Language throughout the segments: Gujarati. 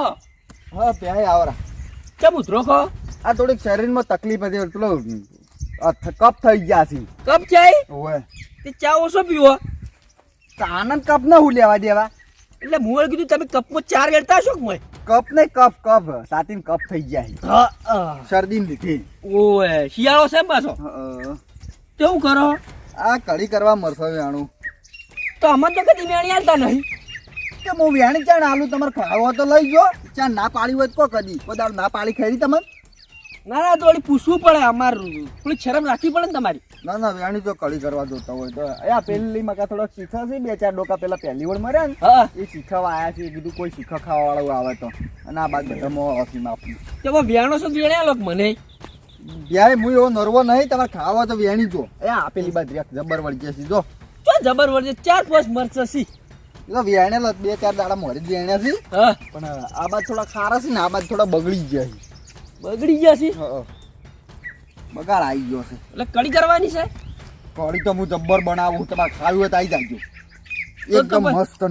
ઉતરો હા પ્યાય આવરા. કેમ ઉતરો ખો આ થોડીક શરીરમાં તકલીફ હતી પેલો કપ થઈ ગયા છે. કપ ચાય ઓવે. તે ચા ઓછો પીવો. આનંદ કપ ના હું લેવા દેવા? એટલે મુએ કીધું તમે કપમાં ચાર ગળતા છો કે કપ ને કપ કપ. સાતીન કપ થઈ ગયા છે. હા હા. શરદી લીધી. ઓય શિયાળો છે પાછો? કેવું કરો? આ કડી કરવા મરસો વેણું. તો અમે તો કદી મેણી આવતા નહીં. કે હું વેણી ચાણ આલુ તમારે ખાવો તો લઈ જો. ચાણ ના પાડી હોય તો કદી. કોઈ ના પાડી ખરી તમે ના ના તો વળી પૂછવું પડે અમાર. થોડી શરમ રાખવી પડે ને તમારી. ના ના વેણી જો કળી કરવા જોતા હોય તો. અહીંયા આ પેલી મકા થોડો શીખા છે બે ચાર ડોકા પેલા પહેલી વળ મર્યા ને હા. એ શીખવા આવ્યા છે કીધું કોઈ શીખા ખાવા વાળું આવે તો. અને આ બાદ બધા મો ઓફી માફી તો વ્યાણો છો વેણ્યા લોક મને? યાર હું એવો નરવો નહીં તમારે ખાવા તો વેણી જો. એ આ પેલી બાદ જબર વળી જશે જો. જબર વળજે ચાર પાંચ મરચા એટલે બે ચાર દાડા મોરી વેણ્યા છે. હા. પણ આ બાદ થોડા ખારા છે ને આ બાદ થોડા બગડી ગયા બગડી ગયા છે? છે. બગાડ આવી ગયો છે. એટલે કડી કરવાની છે? કડી તો હું જબ્બર બનાવું તમારે ખાવી હોય તો આવી જાજો. એકદમ મસ્ત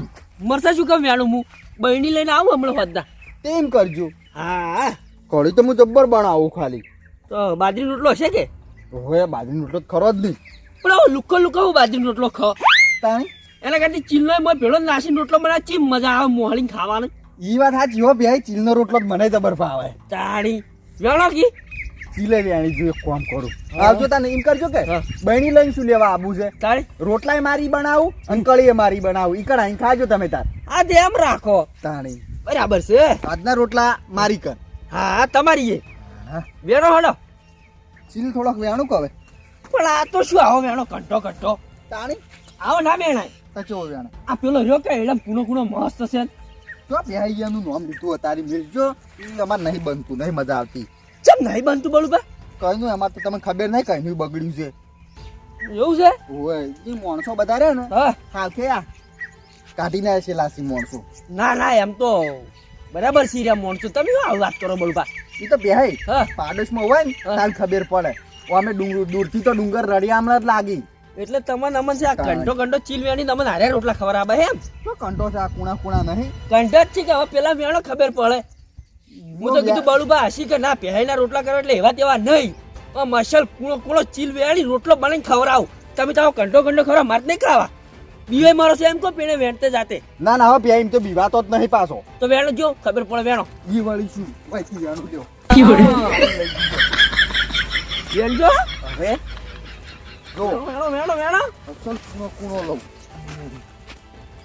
મરચા શું કામ વેણું હું? બહેની લઈને આવું હમણાં હોદના તેમ કરજો. હા. કડી તો હું જબ્બર બનાવું ખાલી. તો બાજરી રોટલો હશે કે? હોય બાજરીનો રોટલો ખરો જ નહીં. પણ લુકો લુકો હું બાજરી રોટલો ખાવ તાણી? એના કરતી ચીલનો મોય ભેળો નાસી રોટલો બનાવે ચીમ મજા આવે મોહળીને ખાવાનું. ઈ વાત સાચી હો ભાઈ ચીલનો રોટલો મને જબર ભાવે. તાણી. વેણો કી. ચીલે લેણી જો એક કામ કરું. આવજો તને એમ કરજો કે. બહેણી લઈને શું લેવા આબુ છે? તાણી. રોટલાય મારી બનાવું અને કળીએ મારી બનાવું. ઈ કણ ખાજો તમે તાર. આ એમ રાખો. તાણી. બરાબર છે. આજના રોટલા મારી કર. હા તમારી એ. હા. વેણો હડો. ચીલ થોડોક વેણું કહે પણ આ તો શું આવો વેણો કંટો કંટો તાણી. આવો ના વેણાય. કચો વેણ? આ પેલો રહ્યો કે એડમ કુણો કુણો મસ્ત છે. તો બેહાઈયાનું નામ લીધું તારી મિલજો. અમાર નહીં બનતું નહીં મજા આવતી. ચમ નહીં બનતું બોલું બા? કઈ નું એમાં તો તમને ખબર નહીં કઈ બગડ્યું છે. એવું છે? ઓય એ માણસો બધા રહ્યા ને હા. હાલ કે આ. કાઢી ના છે લાસી માણસો. ના ના એમ તો બરાબર સીરિયા મોણસો. તમે આવું વાત કરો બોલબા એ તો બેહાઈ. હા. પાડોશમાં હોય ને. તાર ખબર પડે. અમે ડુંગર દૂરથી તો ડુંગર રડિયા જ લાગી. એટલે તમને અમન છે આ કંટો કંટો ચીલ વેણી તમને હારે રોટલા ખબર આબે એમ? તો કંટો છે આ કુણા કુણા નહીં. કંટો જ છે કે હવે પેલા વેણો ખબર પડે. હું તો કીધું બળુબા હસી કે ના પહેલાના રોટલા કરો એટલે એવા તેવા નહીં. મસલ કુણો કુણો ચીલ વેણી રોટલો બનાવીને ખવડાવ. તમે તો કંઠો કંટો કંટો ખવડાવ મારે નહીં ખાવા. બીવે મારો છે એમ કહો પીણે વેણતે જાતે. ના ના હવે બેહાઈ એમ તો બીવાતો જ નહીં પાછો. તો વેણો જો ખબર પડે વેણો. ઈ વળી શું જાણું લ્યો વેણજો હવે?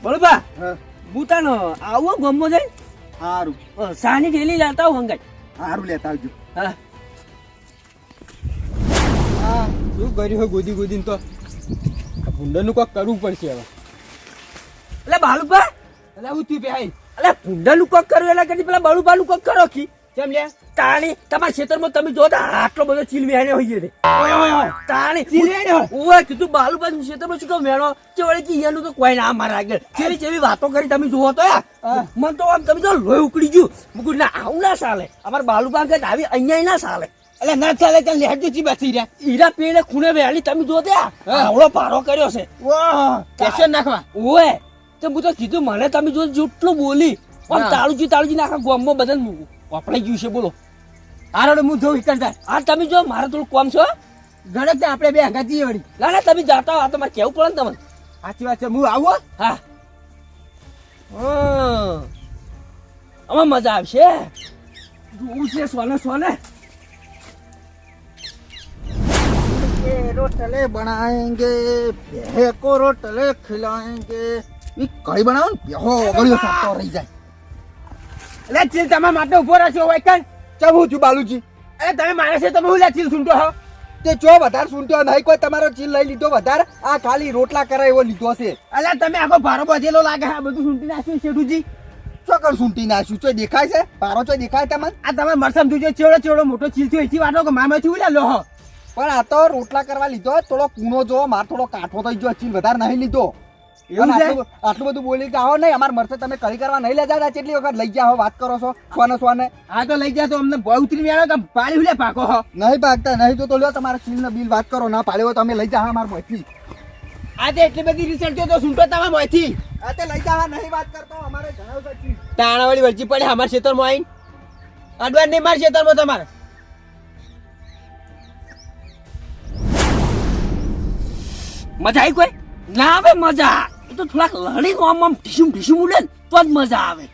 બળુબા હા. ભૂતાનો આવો ગમો જાય સારું સાની ઢેલી લાવતા હું હંગાઈ. સારું લેતા આવજો. હા. શું કર્યું હોય ગોદી ગોદી તો? ભૂંડરનું કોક કરવું પડશે હવે. એટલે બાલુબા એટલે હું થયું ભાઈ એટલે ભૂંડાનું કોક કર્યું એટલે કદી પેલા બાલુબાનું કોક કરો કી કેમ લે? તાણી તમારા ખેતરમાં તમે જો આટલો બધો ચીલ વેણ્યો હોય છે તાણી ચીલ વેણ્યો? ઓય કીધું બાલુબાનું ખેતરમાં શું કહું વેણો? કે વળી કે એનું તો કોઈ ના મારા આગળ. કેવી કેવી વાતો કરી તમે જુઓ તો મન તો આમ તમે તો લોહી ઉકળી ગયું. મુકું ના આવું ના ચાલે. અમારા બાલુબા કે આવી અહીંયા ના ચાલે. એટલે ના ચાલે ત્યાં લેટ ચી બેસી રહ્યા? હીરા પીને ખૂણે વેળી તમે જો ત્યાં આવડો પારો કર્યો છે. કેસે નાખવા. ઓય તો હું તો કીધું મને તમે જો જેટલું બોલી પણ. તાળુજી તાળુજી નાખા ગોમમાં બધાને વપરાઈ ગયું છે બોલો આરોડે હું ધોઈ કરતા આ તમે જો મારે થોડું કોમ છો ગણક ત્યાં આપણે બે હંગા જઈએ વળી ના ના તમે જાતા હો આ તમારે કેવું પડે ને તમને સાચી વાત છે હું આવું હા હમ. આમાં મજા આવશે જોવું છે સોને સોને के रोटले बनाएंगे बेहे को रोटले खिलाएंगे ઈ કઈ બનાવો ને બેહો ઓગળ્યો સાતો રહી જાય એટલે ચીલ તમારા માટે ઊભો રહેશો હોય કણ ચમ હું છું બાલુજી? એટલે તમે મારે છે તમે હું લે ચીલ સુનતો હો? તે ચો વધારે સુનતો નહીં કોઈ તમારો ચીલ લઈ લીધો વધારે? આ ખાલી રોટલા કરાય એવો લીધો છે. એટલે તમે આખો ભારો બધેલો લાગે આ બધું સુનતી નાખ્યું શેઠુજી? ચોકર સુંટી નાખ્યું? ચો દેખાય છે? ભારો ચો દેખાય તમને? આ તમે મરસમ જોજો ચેવડો ચેવડો મોટો ચીલ થયો એથી વાટો કે મામે ઉલ્યા લો હો? પણ આ તો રોટલા કરવા લીધો થોડો કૂણો જો માર થોડો કાઠો થઈ ગયો ચીલ વધારે નહીં લીધો. એવું અને છે? આટલું બધું બોલી આવો નહીં અમાર મરસે તમે કરી કરવા નહીં લેતા કેટલી વખત લઈ ગયા હો વાત કરો છો સોને સોને આ તો લઈ જા તો અમને બહુ ઉતરી મેળો કે પાડી લે પાકો હો. નહીં પાકતા નહીં તો તો લ્યો તમારા ચીલ બિલ વાત કરો ના પાડ્યો તો અમે લઈ જાઓ અમાર મોથી આજે એટલી બધી રિસર્ચ તો સુંટો તમારા મોથી આ તે લઈ જા નહીં વાત કરતો અમારે જણાવ સાચી તાણાવાળી વરજી પડે અમાર ક્ષેત્રમાં આઈન અડવાન નહીં માર ક્ષેત્રમાં તમારે. મજા આવી કોઈ? ના આવે, મજા એ તો થોડાક લડી આમ આમ ઢીસુમ ઢીસુમ ઉડે ને, તો જ મજા આવે.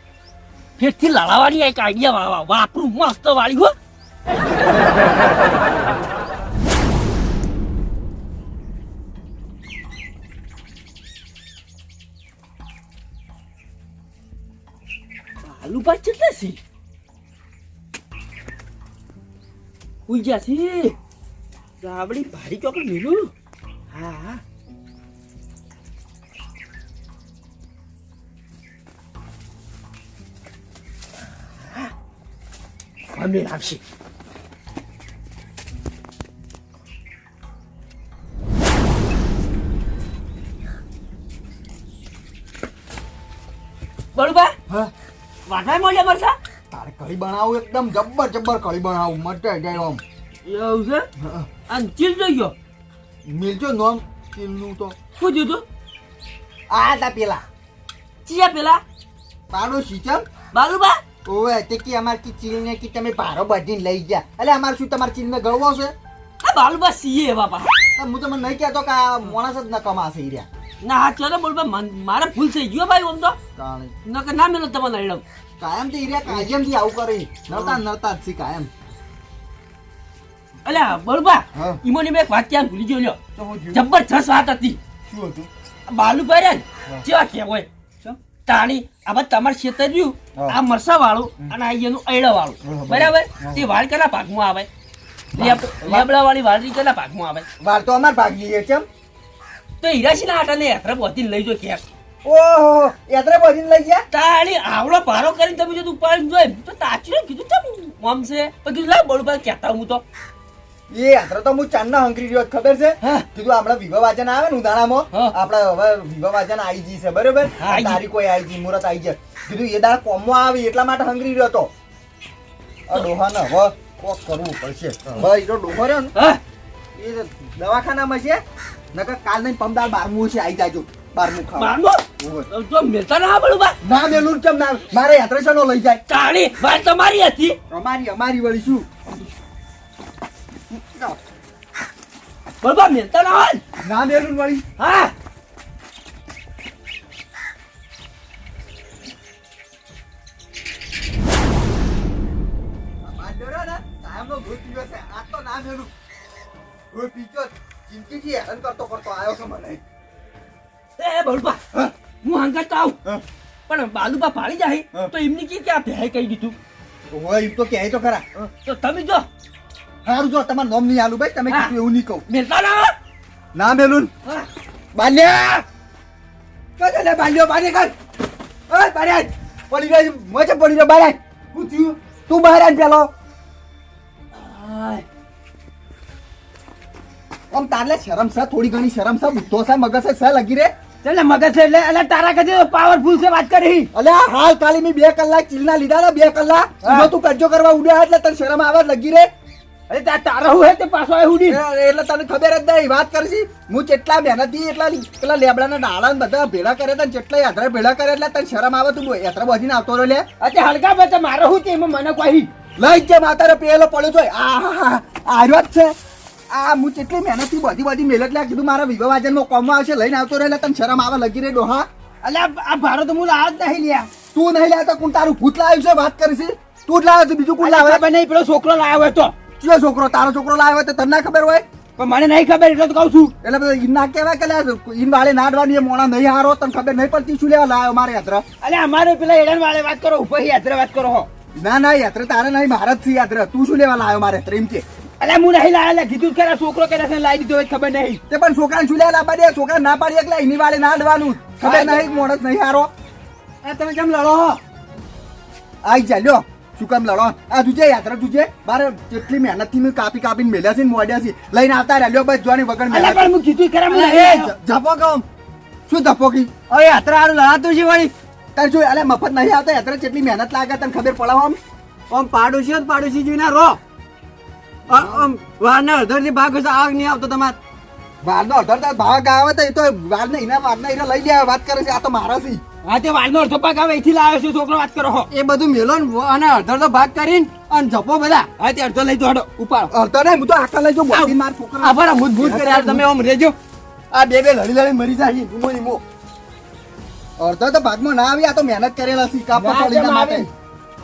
ફેરથી લડાવાની એક આઈડિયા વાપરું મસ્ત વાળી, હો. પાક કેટલા છે? ઉઈ ગયા છે. રાબડી ભારી ચોકડ મેલું હા. અમે રાખશે બરોબર હા? વાટાય મળ્યા મરસા? તારે કળી બનાવું એકદમ જબ્બર જબ્બર કઢી બનાવું મટે જાય આમ. એવું છે. અને ચીલ જોઈ ગયો? મિલજો નોમ સ્ટીલનું તો. શું જોયું આ તા પેલા. ચિયા પેલા? પાડો સિચમ બાલુબા ઓવે તે કે અમાર કી ચીલ ને કી તમે ભારો બાંધીને લઈ ગયા. એટલે અમાર શું તમાર ચીલ ને ગળવો છે? આ બાલુબા સીએ બાપા તો હું તમને નહીં કહેતો કે આ માણસ જ ન કમાશે રહ્યા. ના હા ચલો બોલ મારે ભૂલ થઈ ગયો ભાઈ ઓમ તો. ન કે ના મેલો તમને અડમ કાયમથી રહ્યા કાયમથી આવું કરે. નરતા નરતા જ કાયમ. અલ્યા બળબા હા. ઈમોની મેં એક વાત ક્યાં ભૂલી ગયો લ્યો. જબરજસ્ત વાત હતી. શું હતું? બાલુભાઈ રે. કેવા કહેવાય? તાણી આ તમારે ખેતર રહ્યું આ મરસા વાળું અને આ એનું અયડા વાળું બરાબર. તે વાળ કના ભાગમાં આવે? લેબડા વાળી વાળરી કના ભાગમાં આવે? વાળ તો અમાર ભાગી છે ચમ તો હીરાશી ના આટાને યાત્રા પહોંચીને લઈ જો ક્યાંક ઓહો યાત્રા બધીને લઈ ગયા? તાળી આવડો પારો કરીને તમે જો ઉપાડી જોઈ. તો તાચું કીધું ચમ આમ છે? પછી કીધું લાવ પર કહેતા હું તો. એ યાત્રા તો હું ચાંદના હંકરી રહ્યો ખબર છે? કીધું આપડે વિવાહ વાચન આવે ને ઉદાણામાં આપડે હવે વિવાહ વાચન આવી જી છે બરોબર? તારીખ કોઈ આવી જી મુહૂર્ત આવી જાય કીધું એ દાડા કોમમાં આવી એટલા માટે હંગરી રહ્યો હતો ડોહા ને હવે કોક કરવું પડશે. ભાઈ તો ડોહો રહ્યો ને એ દવાખાનામાં છે નકર કાલ નહીં પમદાર બારમું છે આવી જાજો. બારમું ખાવા. ઓહો. તો મિલતા ના ના મેલું કેમ ના મારે યાત્રા લઈ જાય. તાળી વાત તમારી હતી. અમારી અમારી વળી શું? બળબા મિલતા ના હોય. ને? મેલું વળી. હા. માંડ્યો ને ભૂત પીવે આ તો ના મેલું. ભૂત પીજો જિંદગીથી હેરાન કરતો કરતો આવ્યો છે મને. એ બળબા હા. હું હંગાત તો આવું. હા. પણ બાલુબા પાડી જાય. તો એમની કી ક્યાં ભેય કહી દીધું? એમ તો કહે તો ખરા. તો તમે જો. સારું જો તમારું નામ નહીં આલું ભાઈ તમે. કીધું એવું નહીં કહું. મેલતા ના ના મેલું. બાલ્યા. કઈ લે બાલ્યો બારે કર ઓય બારે. પડી રહ્યો મોચે પડી રહ્યો બારે. હું થયું? તું બહાર આવ પેલો. આમ તારલે શરમ છે થોડી ઘણી શરમ છે બુદ્ધો છે મગજ છે લગી રે? ચાલે મગજ છે એટલે એટલે તારા કજે પાવરફુલ છે વાત કરી. અલે હાલ કાલી મે બે કલાક ચીલના લીધા ને બે કલાક. તું કજો કરવા ઉડ્યા એટલે તને શરમ આવે લગી રે. અરે તા તારા હું તે પાછો આવ્યો ઉડી એટલે તને ખબર જ નહીં. વાત કરશી. હું કેટલા મહેનતથી એટલા પેલા લેબડાના ડાળા બધા ભેળા કરે તને જેટલા યાત્રા ભેળા કરે એટલે તને શરમ આવે તું યાત્રા બધીને આવતો રહ્યો લે. અચ્છા હલકા બચે મારો હું તે એમાં મને કોઈ લઈ જ માતારે પેલો પડ્યો છે. આ આર્યો જ છે. આ હું કેટલી મહેનતથી બધી બધી મહેનત લે કીધું મારા વિવાહ વાજનમાં કોમમાં આવશે લઈને આવતો રહે તને શરમ આવે લગી રે ડોહા. અલ્યા આ ભારત તો આ જ નહીં લ્યા. તું નહીં લાવતો કોણ તારું ભૂત લાવ્યું છે? વાત કરીશી. તું જ લાવ્યો છે બીજું કોણ લાવે? નહીં પેલો છોકરો લાવ્યો હતો કયો છોકરો? તારો છોકરો લાવ્યો હોય તો તને ના ખબર હોય? પણ મને નહીં ખબર એટલે તો કહું છું. એટલે બધા ના કહેવાય કે લે, ઈન વાળે નાડવાની એ મોણા નહીં હારો તને ખબર નહીં પડતી શું લેવા લાવ્યો મારે યાત્રા? અરે અમારે પેલા એડન વાળે વાત કરો ઉપર યાત્રા વાત કરો હો. ના ના યાત્રા તારે નહીં મારા જ છે યાત્રા. તું શું લેવા લાવ્યો મારે યાત્રા? એમ કે. અલે હું નહીં લાવેલા કીધું કે છોકરો કે લાવી દીધો ખબર નહીં. તે પણ છોકરાને શું લેવા લાવવા દે? છોકરા ના પાડી એટલે એની વાળે નાડવાનું ખબર નહીં મોણસ નહીં હારો. તમે કેમ લડો હો? આઈ જા લ્યો. શું કામ લડો? આ જુજે યાત્રા તુજે મારે જેટલી મહેનતથી મેં કાપી કાપીને મેલ્યા છે ને મોડ્યા છે લઈને આવતા રહ્યા. લ્યો બસ જોવાની વગર મેલ્યા પણ હું કીધું ખરા મને એ જપો કહું. શું જપો કી અરે યાત્રા આરું લડાતું છે વળી. તાર જો અલે મફત નહીં આવતા યાત્રા જેટલી મહેનત લાગે તને ખબર પડાવ આમ? આમ પાડોશી ને પાડોશી જોઈને રો. આમ વારના અડધો થી ભાગ આગ નહીં આવતો તમારે. વારનો અઢાર ભાગ ગાવે તો એ તો વારને એના વારને એને લઈ લે વાત કરે છે આ તો મારા છે. હા તે વાળનો અડધો પાક આવે લાવ્યો છું છોકરો વાત કરો એ બધું મેલો ને અને અડધો તો ભાગ કરીને અને જપો બધા. હા તે અડધો લઈ હડો ઉપાડો. અડધો નહીં હું તો આખા લઈ જો બોધી માર છોકરા આભાર ભૂત ભૂત કરી તમે આમ રેજો. આ બે બે લડી લડી મરી જાય ઈમો અડધો તો ભાગમાં ના આવી આ તો મહેનત કરેલા છે કાપા પડીના માટે.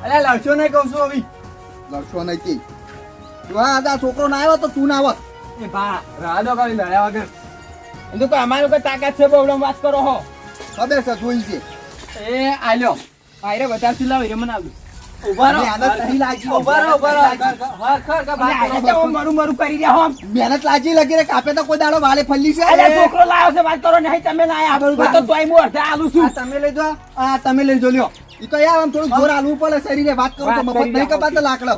અરે લડશો નહીં કહું છું હવે. લડશો નહીં કે. જો આ આ છોકરો ના આવ્યો તો તું ના આવત એ ભા રાડો કરી લડ્યા વગર. એ તો કોઈ અમારું કોઈ તાકાત છે બહુ વાત કરો હો. ખબર છે જોઈ છે. એ આલ્યો. આયરે બતાવશું લાવ એ મને આવ્યું મહેનત નહીં લાગી તો કાપે તો કોઈ દાડો વાલે ફલ્લી છે? છોકરો લાવ્યો છે વાત કરો નહીં તમે લાયા તો આલું છું. તમે લઈ જો આ તમે લઈ જો લ્યો. ઈ તો યાર આમ થોડું જોર આલવું પડે શરીરે. વાત કરો તો મફત નહીં કપાતો લાકડો.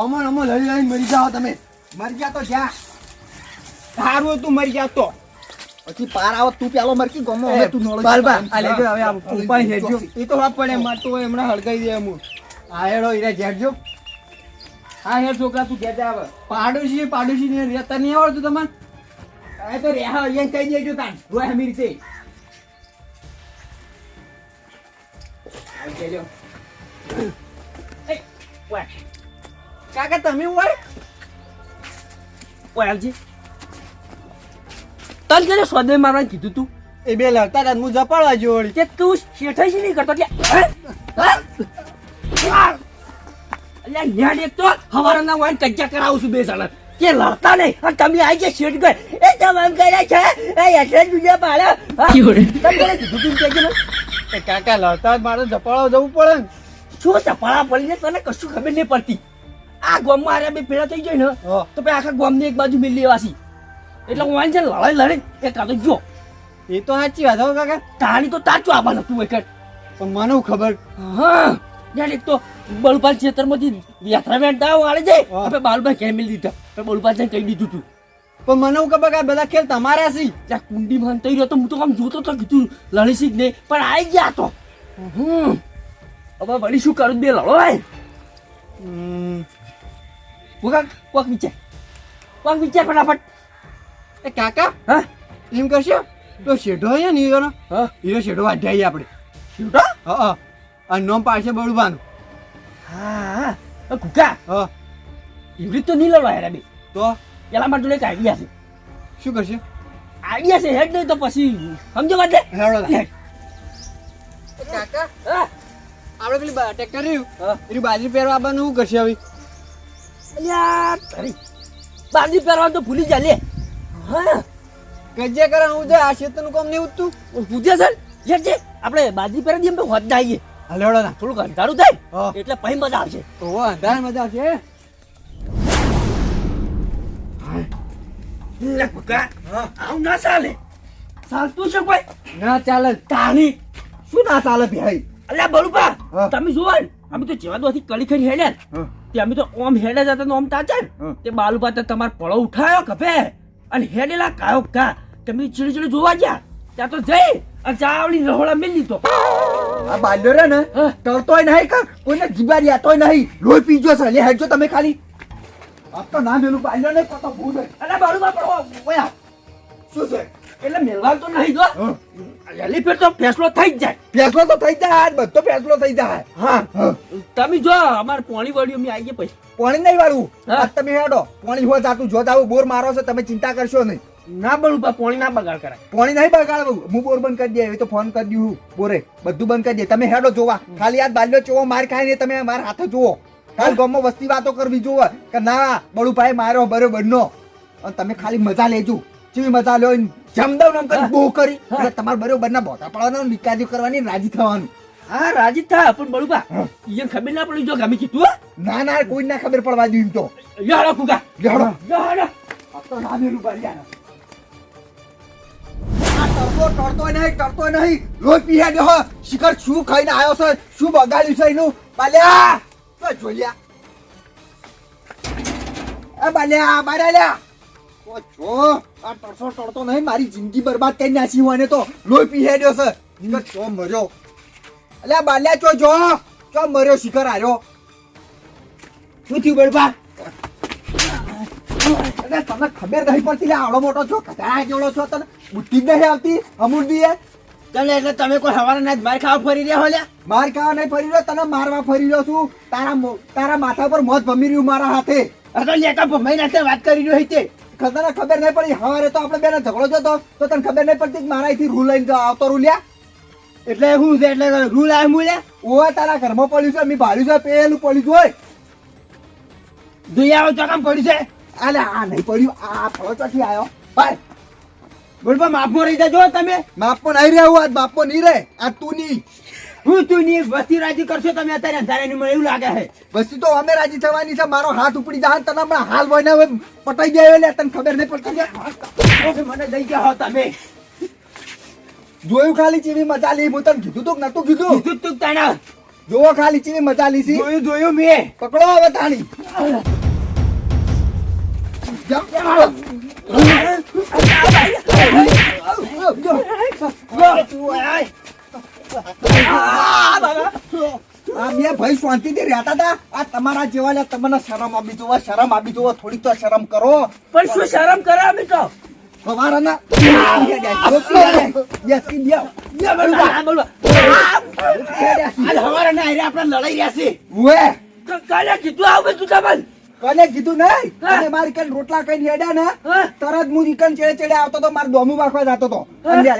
અમો અમો લઈ લડી મરી જાઓ તમે. મરી ગયા તો જ્યાં. સારું હતું મરી ગયા તો. પછી પાર આવો તું પેલો મરકી ગમો હવે તું નોળો બાલ બાલ આ લેજો હવે આ ઉપાય હેજો એ તો હા પણ માર તો એમણે હળગાઈ દે હું આ હેડો ઈરે જેડજો હા હેર છોકરા તું ઘેર જા પાડોશી પાડોશી ને રહેતા નહીં આવડતું તમારે? આ તો રેહા અહીંયા કહી દેજો તાન. રોય હમી રીતે. આવી ઓય. કાકા તમે હોય ઓય આવજી. તન કે સ્વદે મારવાનું કીધું તું. એ બે લડતા હતા હું જપાડવા જો વળી કે તું શેઠાઈ શી નહીં કરતો કે! અલ્યા ન્યાડ એક તો હવારના વાન કજ્જા કરાવું છું બે જણા. કે લડતા નહીં. અને તમે આવી ગયા શેઠ ગઈ એ તમામ કર્યા છે. એ એટલે બીજા પાડ્યા હા? તમે કીધું તું કહેજો એ કાકા લડતા હોય મારે જપાડવા જવું પડે ને. શું ચપાળા પડીને તને કશું ખબર નહીં પડતી. આ ગામમાં આરે બે ભેળા થઈ જાય ને તો પછી આખા ગોમની એક બાજુ મિલી લેવાસી. એટલે હું વાંચે લડાઈ લડે એ કાતો જો. એ તો સાચી વાત હો કાકા. તાણી તો તાચું આવવાનું તું એક પણ મને હું ખબર? હા યાર એક તો બળપાલ છેતરમાંથી યાત્રા વેણ દાવ વાળે જાય આપણે બાલભાઈ કેમ દીધા આપણે બળપાલ જઈને કહી દીધું તું. પણ મને હું ખબર કે બધા ખેલ તમારા સી ત્યાં કુંડી માં થઈ રહ્યો તો હું તો આમ જોતો તો કીધું લડીશી જ નહીં. પણ આવી ગયા તો. હમ. હવે વળી શું કરું બે લડો ભાઈ. હમ, કોક વિચાર. કોક વિચાર ફટાફટ. એ કાકા? હા? એમ કરશો? તો શેઢો અહીંયા ને? હીરો હા હીરો શેઢો વાઢાઈએ આપણે. શેઢો હા હા. આ નોમ પાડશે બળવાનું. હા હા. કુકા. હા. એવી તો નહીં લડવા યાર બે. તો? પેલા માટે એક આઈડિયા છે. શું કરશે? આઈડિયા છે હેડ નહીં તો પછી સમજો વાત દે હેડો કાકા હા? આપણે પેલી બા- ટ્રેક્ટર રહ્યું. હા. એની બાજરી પહેરવા આવવાનું શું કરશે હવે? અલ્યા તારી બાજરી પહેરવાનું તો ભૂલી જા લે. હા. કજે કરે હું જો આ ક્ષેત્રનું કામ નહીં ઉઠતું પૂજે સર યાર આપણે બાંધી પહેરી દઈએ હોત જઈએ હાલ હેડો ના. થોડુંક અંધારું થાય. એટલે પછી મજા આવશે. તો અંધાર મજા આવશે આવું ના ચાલે. ચાલતું છે ભાઈ ના ચાલે. તાની શું ના ચાલે ભાઈ? અલ્યા બળુપા તમે જુઓ અમે તો જેવા દોથી કલી ખરી હેડ્યા. તે અમે તો ઓમ હેડ્યા જતા ઓમ તાચા તે બાલુપા તો તમારો પળો ઉઠાયો કપે. અને હેડેલા કાયો કા તમે ચીડી ચીડી જોવા ગયા? ત્યાં તો જઈ અને ચાવડી રહોળા મેલી લીધો. આ બાલ્યો રે ને. તરતોય નહીં કા? કોઈને જીબારી આતોય નહીં. લોહી પીજો છે. લે હેડજો તમે ખાલી. આ તો ના મેલું બાલ્યો ને તો ભૂત અને અલ્યા બાલુપા પડો. ઓયા. શું છે? એટલે મેલવાલ તો નહીં જો. હા. ફેર તો ફેસલો થઈ જ જાય. ફેસલો તો થઈ જાય આજ બધો ફેસલો થઈ જાય. હા. તમે જો અમાર પોણી વળ્યું મેં આવી ગયા પછી. પાણી નહીં વાળું આજ તમે હેડો. પાણી હોય જાતું જો જાવું બોર મારો છે તમે ચિંતા કરશો નહીં. ના બળુપા પોણી ના બગાડ કરાય. પાણી નહીં બગાડવું. હું બોર બંધ કરી દે એ તો ફોન કરી દઉં બોરે. બધું બંધ કરી દે તમે હેડો જોવા. ખાલી આ બાલ્યો ચોવો માર ખાય ને તમે મારા હાથે જોવો કાલ ગામમાં વસ્તી વાતો કરવી જોવો. કે ના બળુભાઈ મારો બરોબર નો અને તમે ખાલી મજા લેજો. કેવી મજા લ્યો જમદવ નામ કરી બહુ કરી. એટલે તમારે બરોબર ના બોતા પડવાનો નિકાજી કરવાની રાજી થવાનું. હા રાજી થા પણ બળુબા ઈ ખબર ના પડી જો ગમે કીધું ના ના કોઈ ના ખબર પડવા દીધું તો. યાડો કુકા હેડો યાડો આ તો ના મેલું. તરતો તરતો નહીં તરતો નહીં. રોજ પીહે દે હો શિખર શું ખાઈને આવ્યો છે? શું બગાડ્યું છે એનું? બાલ્યા. તો જોલ્યા એ બાલ્યા બારે લ્યા. ઓ જો આ તરસો તરતો નહીં મારી જિંદગી બરબાદ કરી નાખી હું આને તો લોહી ચો મર્યો? અલ્યા બાલ્યા ચો જો ચો મર્યો શિખર આવ્યો શું થયું બળુપા અરે તમને ખબર નહીં પડતી આવડો મોટો છો જેવડો છો તને? બુદ્ધિ જ નહીં આવતી અમૂર્તિ એ તને એટલે તમે કોઈ હવાના ના માર ખાવા ફરી રહ્યા હો લ્યા માર ખાવા નહીં ફરી રહ્યો તને મારવા ફરી રહ્યો છું. તારા તારા માથા પર મોત ભમી રહ્યું મારા હાથે. અગર લેતા ભમાઈ નાખે વાત કરી રહ્યો છે તને ખબર નહીં પડી. હવારે તો આપણે બેને ઝઘડો જતો. તો તને ખબર નહીં પડતી કે મારા અહીંથી રૂ લઈને આવતો રૂ લ્યા? એટલે હું છે, એટલે રૂલ આવે હું લ્યા? તારા ઘરમાં પડ્યું છે મેં ભાડ્યું છે, પેલું પડ્યું છે હોય. જોઈ આવો ચોકામ પડ્યું છે. અલે, આ નહીં પડ્યું. આ ફળો ચોથી આવ્યો. ભાઈ બોલબા માફમાં રહી જાજો તમે. માપો નહીં રહેવું, આજ માપો નહીં રહે. આ તું નહીં. હું તું ની વસ્તી રાજી કરશો તમે અત્યારે અંધારે ની મને એવું લાગે છે વસ્તી તો અમે રાજી થવાની છે મારો હાથ ઉપડી જાય તને પણ હાલ હોય હવે પટાઈ ગયા એટલે તને ખબર નહીં પડતી મને દઈ ગયા હો તમે જોયું ખાલી ચીવી મજા લી હું તને કીધું તું નતું કીધું કીધું તું તને જોવો ખાલી ચીવી મજા લી સી જોયું જોયું મેં પકડો હવે તાણી જાઓ. આ બે ભાઈ શાંતિથી રહેતા હતા. આ તમારા જેવા લે તમને શરમ આપી જોવો શરમ આપી જોવો થોડીક તો શરમ કરો. પણ શું શરમ કરે અમે તો? સવારના કીધું કોને હા. અને મારી રોટલા કઈ હેડ્યા ને? તરત હું રીકન ચેડે ચેડે આવતો તો મારે દોમું વાખવા જતો તો.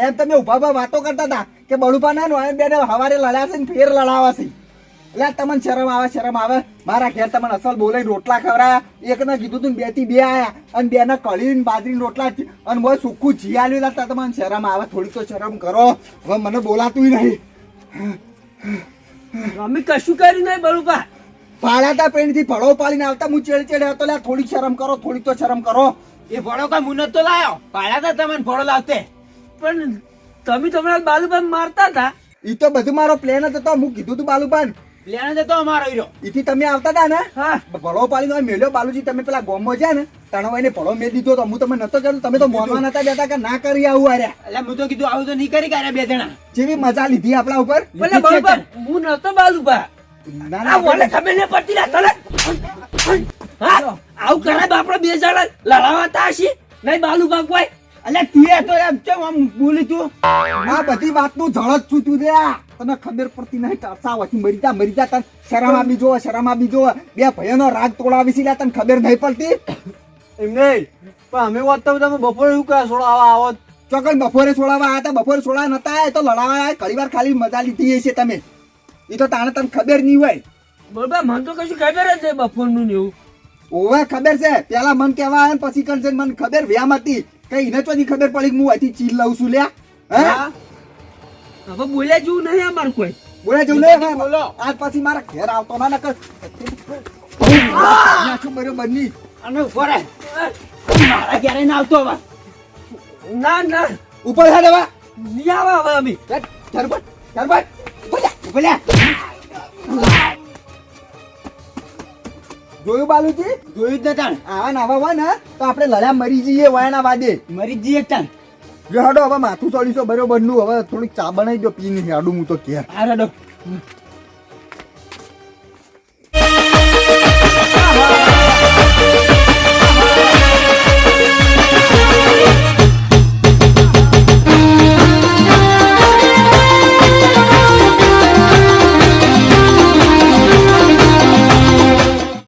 એમ તમે ઊભા ઊભા વાતો કરતા હતા. કે બળુપા ના નો બેને હવારે લડ્યા છે ને ફેર લડાવા છે એટલે તમને શરમ આવે શરમ આવે. મારા ઘેર તમને અસલ બોલે રોટલા ખવડાયા. એક ને કીધું તું બેથી બે આયા. અને બે ને કઢી બાજરી રોટલા અને બહુ સુખું જી આલ્યું. હતા તમને શરમ આવે થોડી તો શરમ કરો. હવે મને બોલાતું નહીં. અમે કશું કર્યું નહીં બળુપા? પાડાતા પેણથી ભળો પાડીને આવતા હું ચેડે ચેડે આવતો. લે થોડીક શરમ કરો થોડીક તો શરમ કરો. એ ભોળો કઈ મુનત તો લાયો? પાડ્યા તા તમને ફળો લાવતે. પણ તમે તો હમણાં બાલુબા મારતા હતા. ઈ તો બધું મારો પ્લેન હતો હતો હું કીધું તું બાલુબાન પ્લેન હતો અમારો હીરો. ઈથી તમે આવતા હતા ને? હા. ભળો પાડીને મેલ્યો બાલુજી તમે પેલા ગોમમાં છે ને તણવાઈ ને ભળો મેં દીધો તો હું તમે નતો કર્યું તમે તો મોનવા નતા બેઠા કે ના કરી આવું આર્યા એટલે હું તો કીધું આવું તો નહીં કરી ગયા બે જણા. જેવી મજા લીધી આપણા ઉપર. ભલે બાલુભાન હું નતો બાલુબા ના ના ઓલે તમે ને પડતી ના તને આવું કરે બાપડા બે જણા લડાવાતા હશી. નહીં બાલુબા કોઈ એટલે તું તો એમ કેમ આમ બોલી તું? આ બધી વાતનું જળત છું તું રે તને ખબર પડતી નહીં તરસા વચ્ચે મરી જા મરી જા તને શરમ આપી જો શરમ આપી જો બે ભયનો રાગ તોડાવી છે તને ખબર નહીં પડતી? એમ નહીં. પણ અમે વાત તો તમે બપોરે શું કહે છોડો આવો ચોકડ બપોરે સોળાવા આવ્યા હતા બપોરે સોળા નતા આવ્યા તો લડાવા આવ્યા ઘણી વાર ખાલી મજા લીધી હશે તમે. એ તો તાણે તને ખબર નહીં હોય. બળુબા મને તો કશું ખબર જ નહીં બપોરનું ને એવું. ઓવે ખબર છે. પેલા મન કેવા આવે ને પછી કરશે મને ખબર વ્યામ હતી. કઈ તો ચોથી ખબર પડી કે હું અહીંથી ચીલ લઉં છું લ્યા. હે? હવે બોલ્યા જેવું નહીં અમારું કોઈ. બોલે જવું નહીં? બોલો. આજ પછી મારા ઘેર આવતો ના નકર. નાખું બરોબર નહીં અને ઉપર મારા ક્યારે ના આવતો હવે. ના ના. ઉપર હેડ હવે. નહીં આવા હવે અમે. ઉપર જા, ઉપર જા. જોયું બાલુજી? જોયું જ નતા આવા નાવા હોય ને તો આપણે લડ્યા મરી જઈએ વાયના વાદે. મરી જઈએ તાન જો હેડો હવે માથું ચડીશો બરોબરનું હવે થોડીક ચા બનાવી દો પીને હેડું હું તો કે આ રડો